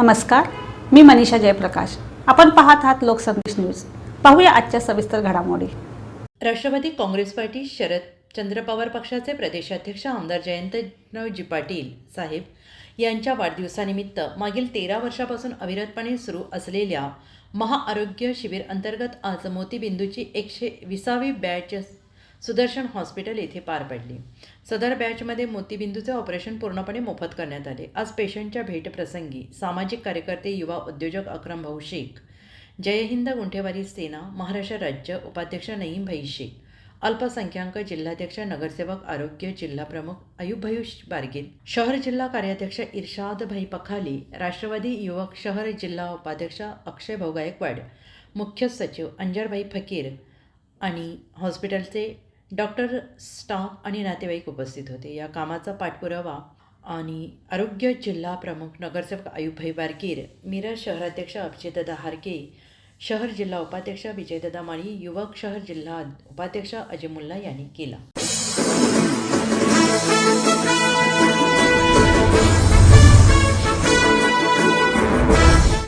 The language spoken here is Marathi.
नमस्कार मी मनीषा जयप्रकाश. आपण पाहत आहात लोकसंदेश न्यूज. पाहूया आजच्या सविस्तर घडामोडी. राष्ट्रवादी काँग्रेस पार्टी शरदचंद्र पवार पक्षाचे प्रदेशाध्यक्ष आमदार जयंत नवजी पाटील साहेब यांच्या वाढदिवसानिमित्त मागील तेरा वर्षापासून अविरतपणे सुरू असलेल्या महाआरोग्य शिबिर अंतर्गत आज मोतीबिंदूची एकशे विसावी बॅच सुदर्शन हॉस्पिटल येथे पार पडली. सदर बॅचमध्ये मोतीबिंदूचे ऑपरेशन पूर्णपणे मोफत करण्यात आले. आज पेशंटच्या भेटप्रसंगी सामाजिक कार्यकर्ते युवा उद्योजक अक्रम भाऊ शेख जयहिंद गुंठेवारी सेना महाराष्ट्र राज्य उपाध्यक्ष नईम भाई शेख अल्पसंख्याक जिल्हाध्यक्ष नगरसेवक आरोग्य जिल्हा प्रमुख अयुबभाई बारगील शहर जिल्हा कार्याध्यक्ष इर्शाद भाई पखाली राष्ट्रवादी युवक शहर जिल्हा उपाध्यक्ष अक्षय भाऊ गायकवाड मुख्य सचिव अंजरभाई फकीर आणि हॉस्पिटलचे डॉक्टर स्टाफ आणि नातेवाईक उपस्थित होते. या कामाचा पाठपुरावा आणि आरोग्य जिल्हा प्रमुख नगरसेवक आयुभाई बारकीर मिरज शहराध्यक्ष अभिजितदादा हारके शहर जिल्हा उपाध्यक्ष विजयदादा माळी युवक शहर जिल्हा उपाध्यक्ष अजय मुल्ला यांनी केला.